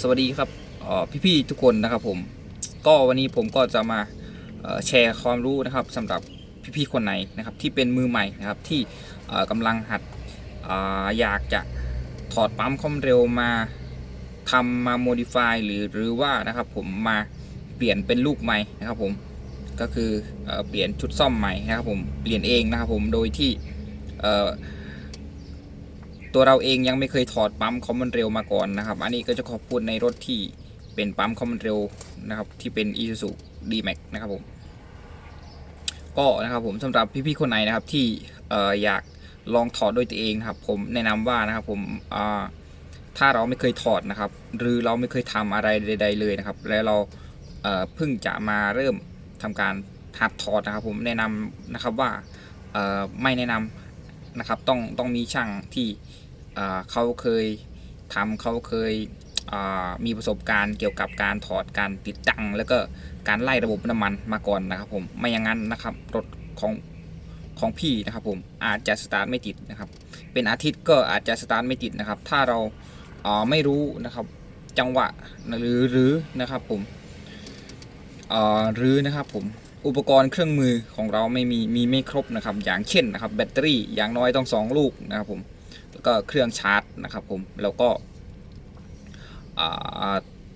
สวัสดีครับพี่ๆทุกคนนะครับผม ก็วันนี้ผมก็จะมาแชร์ความรู้นะครับสำหรับพี่ๆคนไหนนะครับที่เป็นมือใหม่นะครับที่กำลังหัดออยากจะถอดปั๊มความเร็วมาทำมาโมดิฟายหรือหรือว่านะครับผมมาเปลี่ยนเป็นลูกใหม่นะครับผมก็คือเอเปลี่ยนชุดซ่อมใหม่นะครับผมเปลี่ยนเองนะครับผมโดยที่ ตัวเราเองยังไม่เคยถอดปั๊มคอมมอนเร็วมาก่อนนะครับ อันนี้ก็จะขอพูดในรถที่เป็นปั๊มคอมมอนเร็วนะครับที่เป็น Isuzu D-Max นะครับผมก็นะครับผมสำหรับพี่ๆคนไหนนะครับที่เอ่ออยากลองถอดด้วยตัวเองครับ ผมแนะนำว่านะครับผมอ่าถ้าเราไม่เคยถอดนะครับ หรือเราไม่เคยทำอะไรใด ๆ เลยนะครับ แล้วเราเอ่อเพิ่งจะมาเริ่มทำการหัดถอดนะครับ ผมแนะนำนะครับว่าเอ่อไม่แนะนำนะครับต้องต้องมีช่างที่ เขาเคยทำเขาเคยมีประสบการณ์เกี่ยวกับการถอดการติดตั้ง แล้วก็การไล่ระบบน้ำมันมาก่อนนะครับ ผมไม่อย่างนั้นนะครับรถของของพี่นะครับผมอาจจะสตาร์ทไม่ติดนะครับ เป็นอาทิตย์ก็อาจจะสตาร์ทไม่ติดนะครับ ถ้าเราไม่รู้นะครับจังหวะหรือหรือนะครับผมหรือนะครับผมอุปกรณ์เครื่องมือของเราไม่มีมีไม่ครบนะครับ อย่างเช่นนะครับ แบตเตอรี่อย่างน้อยต้องสองลูกนะครับผม ก็เครื่องชาร์จนะครับผมแล้วก็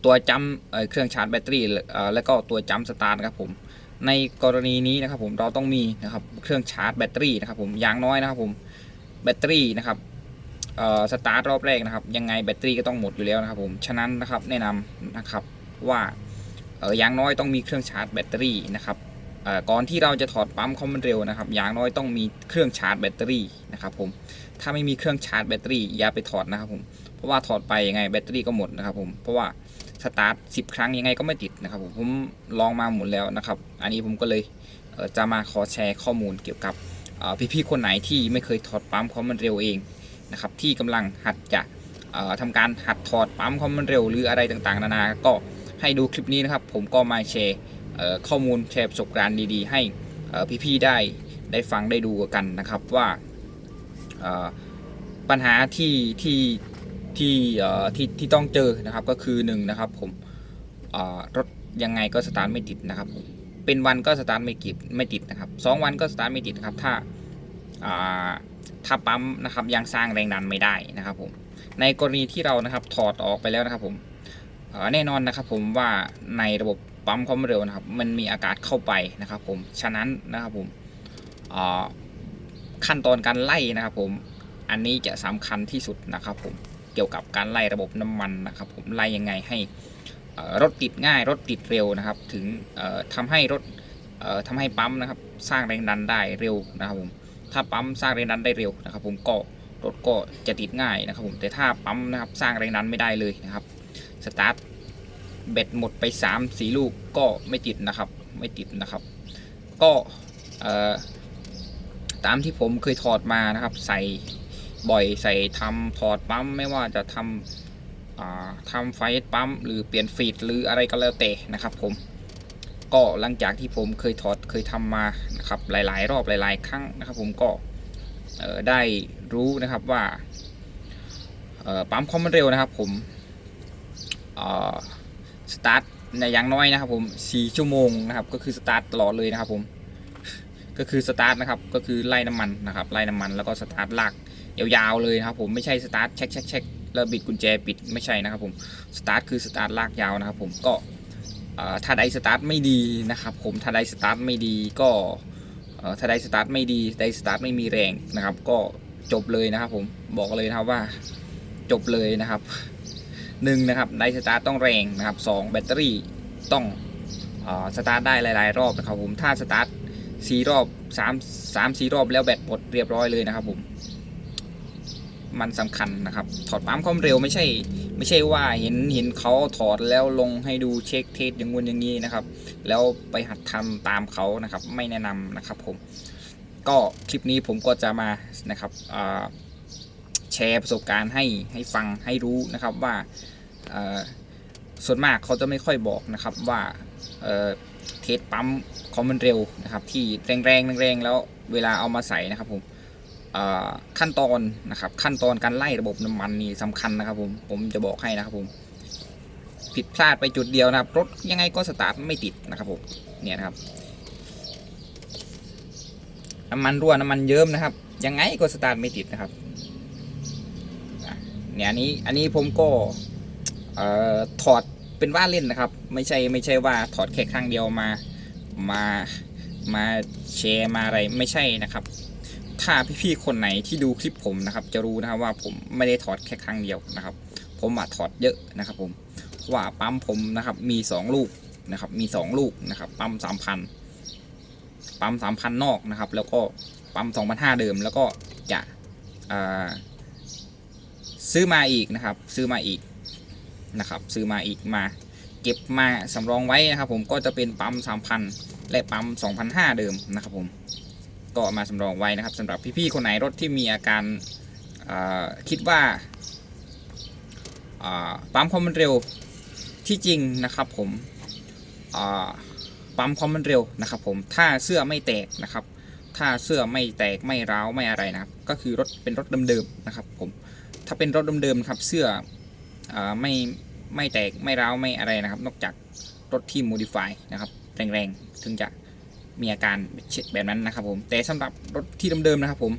ตัวจัมเเครื่องชาร์จแบตเตอรี่แล้วก็ตัวจัมสตาร์ทครับผมในกรณีนี้นะครับผมเราต้องมีนะครับเครื่องชาร์จแบตเตอรี่นะครับผมอย่างน้อยนะครับผมแบตเตอรี่นะครับสตาร์ทรอบแรกนะครับ ยังไงแบตเตอรี่ก็ต้องหมดอยู่แล้วนะครับผมฉะนั้นนะครับแนะนำนะครับว่าอย่างน้อยต้องมีเครื่องชาร์จแบตเตอรี่นะครับ ก่อนที่เราจะถอดปั๊มคอมมอนเร็วนะครับอย่างน้อยต้องมีเครื่องชาร์จแบตเตอรี่นะครับผมถ้าไม่มีเครื่องชาร์จแบตเตอรี่อย่าไปถอดนะครับผมเพราะว่าถอดไปยังไงแบตเตอรี่ก็หมดนะครับผมเพราะว่าสตาร์ทสิครั้งยังไงก็ไม่ติดนะครับผมผมลองมาหมดแล้วนะครับ อันนี้ผมก็เลยเจะมาขอแชร์ข้อมูลเกี่ยวกับพี่ๆคนไหนที่ไม่เคยถอดปั๊มคอมมันเร็วเองนะครับที่กำลังหัดจะเอ่อทำการหัดถอดปั๊มคอมมันเร็วหรืออะไรต่างๆ นานา ก็ให้ดูคลิปนี้นะครับ ผมก็มาแชร์ ข้อมูลแชร์ประสบการณ์ดีๆ ให้พี่ๆได้ได้ฟังได้ดูกันนะครับว่าปัญหาที่ที่ที่ที่ที่ต้องเจอนะครับก็คือหนึ่งนะครับผมรถยังไงก็สตาร์ทไม่ติดนะครับผมเป็นวันก็สตาร์ทไม่ติดไม่ติดนะครับสองวันก็สตาร์ทไม่ติดครับถ้าถ้าปั๊มนะครับยังสร้างแรงดันไม่ได้นะครับผมในกรณีที่เรานะครับถอดออกไปแล้วนะครับผมแน่นอนนะครับผมว่าในระบบ ปั๊มความเร็วนะครับ มันมีอากาศเข้าไปนะครับ ผม ฉะนั้นนะครับผมขั้นตอนการไล่นะครับ ผม อันนี้จะสำคัญที่สุดนะครับ ผม เกี่ยวกับการไล่ระบบน้ำมันนะครับ ผม ไล่ยังไงให้รถติดง่าย รถติดเร็วนะครับ ถึงเอ่อทำให้รถเอ่อทำให้ปั๊มนะครับ สร้างแรงดันได้เร็วนะครับผม ถ้าปั๊มสร้างแรงดันได้เร็วนะครับ ผม ก็รถก็จะติดง่ายนะครับ ผม แต่ถ้าปั๊มนะครับ สร้างแรงดันไม่ได้เลยนะครับ สตาร์ท เบ็ดหมดไป3 4ลูกก็ไม่ติดนะครับ ไม่ติดนะครับ ก็ตามที่ผมเคยถอดมานะครับ ใส่บ่อยใส่ทำถอดปั๊มไม่ว่าจะทำอ่าทำไฟปั๊มหรือเปลี่ยนฟีดหรืออะไรก็แล้วแต่นะครับ ผมก็หลังจากที่ผมเคยถอดเคยทำมานะครับ หลาย ๆ รอบหลาย ๆ ครั้งนะครับ ผมก็ได้รู้นะครับว่าปั๊มความเร็วนะครับ ผม สตาร์ทในอย่างน้อยนะครับผม4ชั่วโมงนะครับก็คือสตาร์ทตลอดเลยนะครับผมก็คือสตาร์ทนะครับก็คือไล่น้ำมันนะครับไล่น้ำมันแล้วก็สตาร์ทลากยาวๆเลยนะครับผมไม่ใช่สตาร์ทเช็คเช็คเช็คแล้วบิดกุญแจปิดไม่ใช่นะครับผมสตาร์ทคือสตาร์ทลากยาวนะครับผมก็ถ้าไดสตาร์ทไม่ดีนะครับผมถ้าไดสตาร์ทไม่ดีก็ถ้าไดสตาร์ทไม่ดีไดสตาร์ทไม่มีแรงนะครับ ก็จบเลยนะครับผมบอกเลยนะครับว่าจบเลยนะครับ หนึ่งนะครับไดสตาร์ต้องแรงนะครับสองแบตเตอรี่ต้องอสตาร์ทได้หลาย ๆ รอบนะครับผมถ้าสตาร์ทสี่รอบสามสามสี่รอบแล้วแบตหมดเรียบร้อยเลยนะครับผมมันสำคัญนะครับ ถอดปั๊มความเร็วไม่ใช่ ไม่ใช่ว่าเห็นเห็นเขาถอดแล้วลงให้ดูเช็คเทสอย่างงู้นอย่างนี้นะครับ แล้วไปหัดทำตามเขานะครับ ไม่แนะนำนะครับผม ก็คลิปนี้ผมก็จะมานะครับอ่า แชร์ประสบการณ์ให้ให้ฟังให้รู้นะครับว่าส่วนมากเขาจะไม่ค่อยบอกนะครับว่าเทสปั๊มคอมมันเร็วนะครับที่แรงแรงแรงแล้วเวลาเอามาใส่นะครับผมขั้นตอนนะครับขั้นตอนการไล่ระบบน้ำมันนี่สำคัญนะครับผมผมจะบอกให้นะครับผมผิดพลาดไปจุดเดียวนะครับรถยังไงก็สตาร์ทไม่ติดนะครับผมเนี่ยนะครับน้ำมันรั่วน้ำมันเยิ้มนะครับ ยังไงก็สตาร์ทไม่ติดนะครับ เนี่ยอันนี้อันนี้ผมก็เอ่อถอดเป็นว่าเล่นนะครับ ไม่ใช่ไม่ใช่ว่าถอดแค่ครั้งเดียวมามามาแชร์มาอะไรไม่ใช่นะครับ ถ้าพี่ๆคนไหนที่ดูคลิปผมนะครับ จะรู้นะครับว่าผมไม่ได้ถอดแค่ครั้งเดียวนะครับ ผมอะถอดเยอะนะครับผมเพราะว่าปั๊มผมนะครับ มี 2 ลูกนะครับ มี 2 ลูกนะครับ ปั๊ม3,000ปั๊ม3,000นอกนะครับ แล้วก็ปั๊ม2,500เดิมแล้วก็จะอ่า ซื้อมาอีกนะครับ ซื้อมาอีกนะครับ ซื้อมาอีกมา เก็บมาสำรองไว้นะครับ ผมก็จะเป็นปั๊ม3,000 และปั๊ม2,500 เดิมนะครับ ผมก็มาสำรองไว้นะครับสำหรับพี่ๆคนไหนรถที่มีอาการคิดว่าปั๊มความมันเร็วที่จริงนะครับผมปั๊มความมันเร็วนะครับ ผมถ้าเสื้อไม่แตกนะครับ ถ้าเสื้อไม่แตกไม่ร้าวไม่อะไรนะครับ ก็คือรถเป็นรถเดิมๆนะครับ ผม ถ้าเป็นรถเดิมๆครับเสื้ออไม่ไม่แตกไม่ร้าวไม่อะไรนะครับ นอกจากรถที่ modify นะครับแรงๆ ถึงจะมีอาการแบบนั้นนะครับผมแต่สำหรับรถที่เดิมๆนะครับผม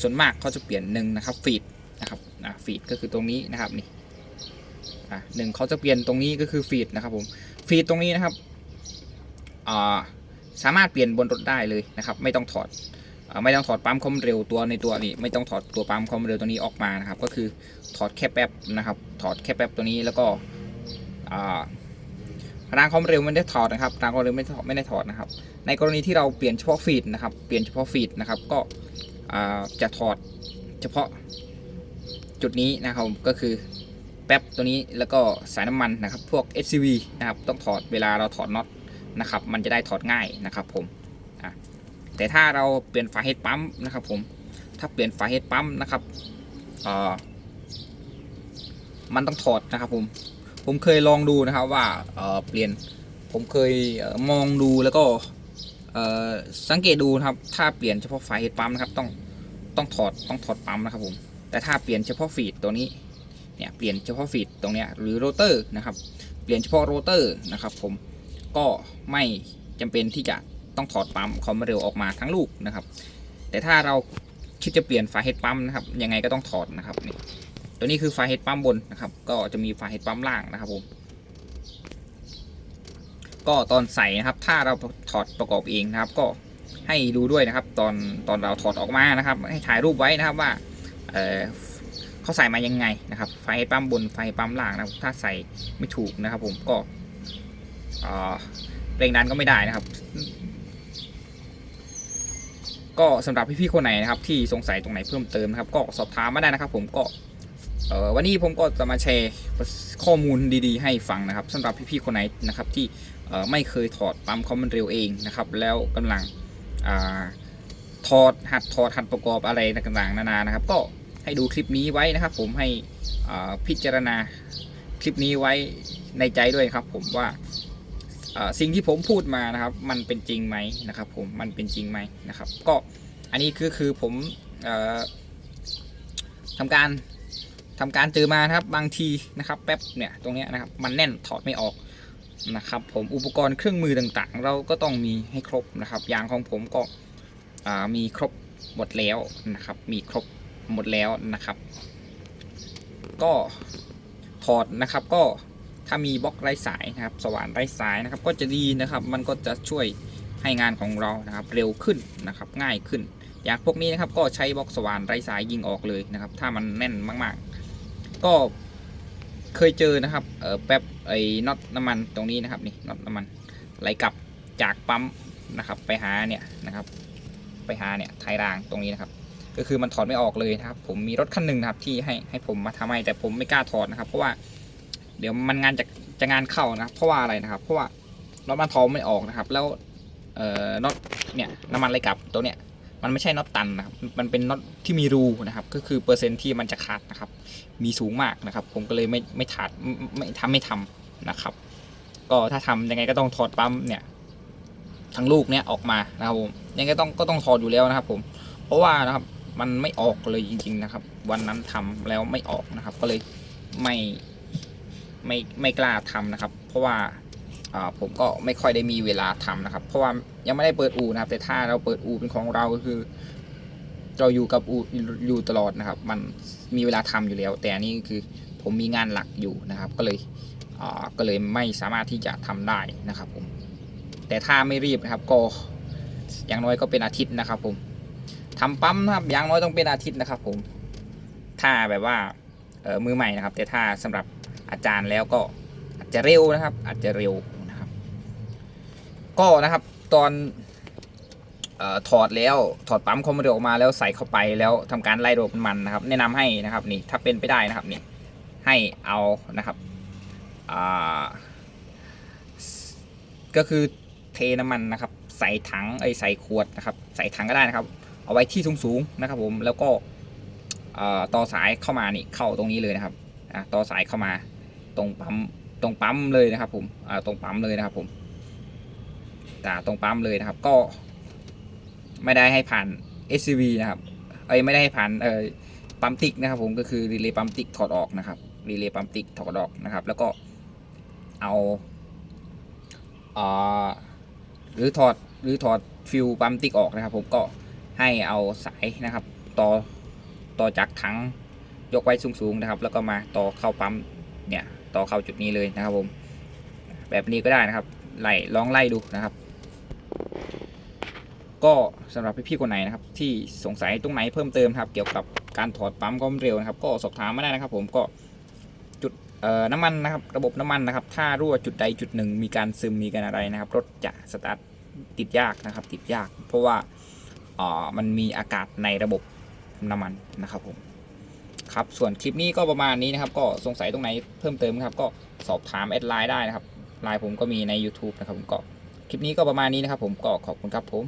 ส่วนมากเขาจะเปลี่ยนหนึ่งนะครับฟีดนะครับฟีดก็คือตรงนี้นะครับนี่หนึ่งเขาจะเปลี่ยนตรงนี้ก็คือฟีดนะครับผมฟีดตรงนี้นะครับสามารถเปลี่ยนบนรถได้เลยนะครับ ไม่ต้องถอด ไม่ต้องถอดปั๊มความเร็วตัวในตัวนี้ไม่ต้องถอดตัวปั๊มความเร็วตัวนี้ออกมานะครับ ก็คือถอดแค่แป๊บนะครับ ถอดแค่แป๊บตัวนี้แล้วก็รางความเร็วไม่ได้ถอดนะครับรางความเร็วไม่ไม่ได้ถอดนะครับ ในกรณีที่เราเปลี่ยนเฉพาะฟีดนะครับ เปลี่ยนเฉพาะฟีดนะครับ ก็จะถอดเฉพาะจุดนี้นะครับก็คือแป๊บตัวนี้แล้วก็สายน้ำมันนะครับ พวก SCV นะครับ ต้องถอดเวลาเราถอดน็อตนะครับ มันจะได้ถอดง่ายนะครับผมอะ แต่ถ้าเราเปลี่ยนฝาเฮดปั๊มนะครับผมถ้าเปลี่ยนฝาเฮดปั๊มนะครับมันต้องถอดนะครับผมผมเคยลองดูนะครับว่าเเปลี่ยนผมเคยมองดูแล้วก็สังเกตดูนะครับ ถ้าเปลี่ยนเฉพาะฝาเฮดปั๊มนะครับต้องต้องถอดต้องถอดปั๊มนะครับผมแต่ถ้าเปลี่ยนเฉพาะฟีดตัวนี้เนี่ยเปลี่ยนเฉพาะฟีดตรงเนี้ยหรือโรเตอร์นะครับ เปลี่ยนเฉพาะโรเตอร์นะครับ ผมก็ไม่จำเป็นที่จะ ต้องถอดปั๊มความเร็วออกมาทั้งลูกนะครับ แต่ถ้าเราคิดจะเปลี่ยนฝาเฮดปั๊มนะครับยังไงก็ต้องถอดนะครับนี่ตัวนี้คือฝาเฮดปั๊มบนนะครับ ก็จะมีฝาเฮดปั๊มล่างนะครับผมก็ตอนใส่นะครับ ถ้าเราถอดประกอบเองนะครับ ก็ให้ดูด้วยนะครับ ตอนตอนเราถอดออกมานะครับ ให้ถ่ายรูปไว้นะครับว่าเออเขาใส่มายังไงนะครับ ไฟปั๊มบนไฟปั๊มล่างนะครับ ถ้าใส่ไม่ถูกนะครับ ผมก็เอ่อแรงดันก็ไม่ได้นะครับ ก็สำหรับพี่ๆคนไหนนะครับที่สงสัยตรงไหนเพิ่มเติมนะครับก็สอบถามมาได้นะครับ ผมก็วันนี้ผมก็จะมาแชร์ข้อมูลดีๆ ให้ฟังนะครับสำหรับพี่ๆคนไหนนะครับที่ไม่เคยถอดปั๊มคอมมันเร็วเองนะครับแล้วกำลังอถอดหัดถอดหัดประกอบอะไรต่างๆนานานะครับ ก็ให้ดูคลิปนี้ไว้นะครับ ผมให้พิจารณาคลิปนี้ไว้ในใจด้วยครับ ผมว่า สิ่งที่ผมพูดมานะครับ มันเป็นจริงไหมนะครับ ผมมันเป็นจริงไหมนะครับ ก็อันนี้คือคือผมอ่อทำการทำการเจอมานะครับบางทีนะครับ แป๊บเนี่ยตรงนี้นะครับ มันแน่นถอดไม่ออกนะครับ ผมอุปกรณ์เครื่องมือต่างๆ เราก็ต้องมีให้ครบนะครับยางของผมก็มีครบหมดแล้วนะครับ มีครบหมดแล้วนะครับ ก็ถอดนะครับก็ ถ้ามีบล็อกไร้สายนะครับ สว่านไร้สายนะครับ ก็จะดีนะครับ มันก็จะช่วยให้งานของเรานะครับ เร็วขึ้นนะครับ ง่ายขึ้น อย่างพวกนี้นะครับ ก็ใช้บล็อกสว่านไร้สายยิงออกเลยนะครับ ถ้ามันแน่นมากๆ ก็เคยเจอนะครับเออแป๊บไอ้น็อตน้ำมันตรงนี้นะครับนี่น็อตน้ำมันไหลกลับจากปั๊มนะครับ ไปหาเนี่ยนะครับ ไปหาเนี่ยไทยรางตรงนี้นะครับ ก็คือมันถอดไม่ออกเลยนะครับ ผมมีรถคันหนึ่งนะครับที่ให้ให้ผมมาทำให้แต่ผมไม่กล้าถอดนะครับ เพราะว่า เดี๋ยวมันงานจะจะงานเข้านะเพราะว่าอะไรนะครับ เพราะว่าน็อตมันถอดไม่ออกนะครับ แล้วเอ่อน็อตเนี่ยน้ำมันไหลกลับตัวเนี้ยมันไม่ใช่น็อตตันนะครับมันเป็นน็อตที่มีรูนะครับ ก็คือเปอร์เซ็นที่มันจะขาดนะครับ มีสูงมากนะครับ ผมก็เลยไม่ไม่ถาดไม่ไม่ทำไม่ทำนะครับ ก็ถ้าทำยังไงก็ต้องถอดปั๊มเนี่ยทั้งลูกเนี่ยออกมานะครับผมยังไงต้องก็ต้องถอดอยู่แล้วนะครับ ผม เพราะว่านะครับมันไม่ออกเลยจริง ๆนะครับ วันนั้นทำแล้วไม่ออกนะครับ ก็เลยไม่ ไม่ไม่กล้าทำนะครับ เพราะว่าผมก็ไม่ค่อยได้มีเวลาทำนะครับ เพราะว่ายังไม่ได้เปิดอู่นะครับ แต่ถ้าเราเปิดอู่เป็นของเราก็คือ เราอยู่กับอู่อยู่ตลอดนะครับ มันมีเวลาทำอยู่แล้ว แต่อันนี้คือผมมีงานหลักอยู่นะครับ ก็เลยก็เลยไม่สามารถที่จะทำได้นะครับผมแต่ถ้าไม่รีบนะครับก็อย่างน้อยก็เป็นอาทิตย์นะครับ ผมทำปั๊มนะครับอย่างน้อยต้องเป็นอาทิตย์นะครับ ผมถ้าแบบว่ามือใหม่นะครับ แต่ถ้าสำหรับ อาจารย์แล้วก็อาจจะเร็วนะครับ อาจจะเร็วนะครับ ก็นะครับตอนออถอดแล้วถอดปั๊มคอมโมเดลออกมาแล้วใส่เข้าไปแล้วทำการไล่ระบบน้ำมันนะครับ แนะนำให้นะครับนี่ถ้าเป็นไปได้นะครับนี่ให้เอานะครับก็คือเทน้ำมันนะครับ ใส่ถังไอยใส่ขวดนะครับ ใส่ถังก็ได้นะครับ เอาไว้ที่สูงๆนะครับ ผมแล้วก็ต่อสายเข้ามานี่เข้าตรงนี้เลยนะครับต่อสายเข้ามา ตรงปั๊มตรงปั๊มเลยนะครับ ผมอ่าตรงปั๊มเลยนะครับ ผมแต่ตรงปั๊มเลยนะครับ ก็ไม่ได้ให้ผ่าน SCV นะครับเอ้ยไม่ได้ให้ผ่านเอ่อปั๊มติ๊กนะครับ ผมก็คือรีเลย์ปั๊มติ๊กถอดออกนะครับรีเลย์ปั๊มติ๊กถอดออกนะครับ แล้วก็เอาอ่าหรือถอดหรือถอดฟิวปั๊มติ๊กออกนะครับ ผมก็ให้เอาสายนะครับต่อต่อจากถังยกไว้สูงๆนะครับ แล้วก็มาต่อเข้าปั๊มเนี่ย ต่อเข้าจุดนี้เลยนะครับผม แบบนี้ก็ได้นะครับไล่ลองไล่ดูนะครับ ก็สำหรับพี่ๆคนไหนนะครับ ที่สงสัยตรงไหนเพิ่มเติมครับ เกี่ยวกับการถอดปั๊มความเร็วนะครับ ก็สอบถามมาได้นะครับ ผมก็จุดน้ำมันนะครับ ระบบน้ำมันนะครับ ถ้ารั่วจุดใดจุดหนึ่ง มีการซึมมีการอะไรนะครับ รถจะสตาร์ทติดยากนะครับ ติดยาก เพราะว่าอ่ามันมีอากาศในระบบน้ำมันนะครับผม ครับส่วนคลิปนี้ก็ประมาณนี้นะครับ ก็สงสัยตรงไหนเพิ่มเติมครับ ก็สอบถามแอดไลน์ได้นะครับไลน์ผมก็มีใน YouTube นะครับผมก็คลิปนี้ก็ประมาณนี้นะครับ ผมก็ขอบคุณครับผม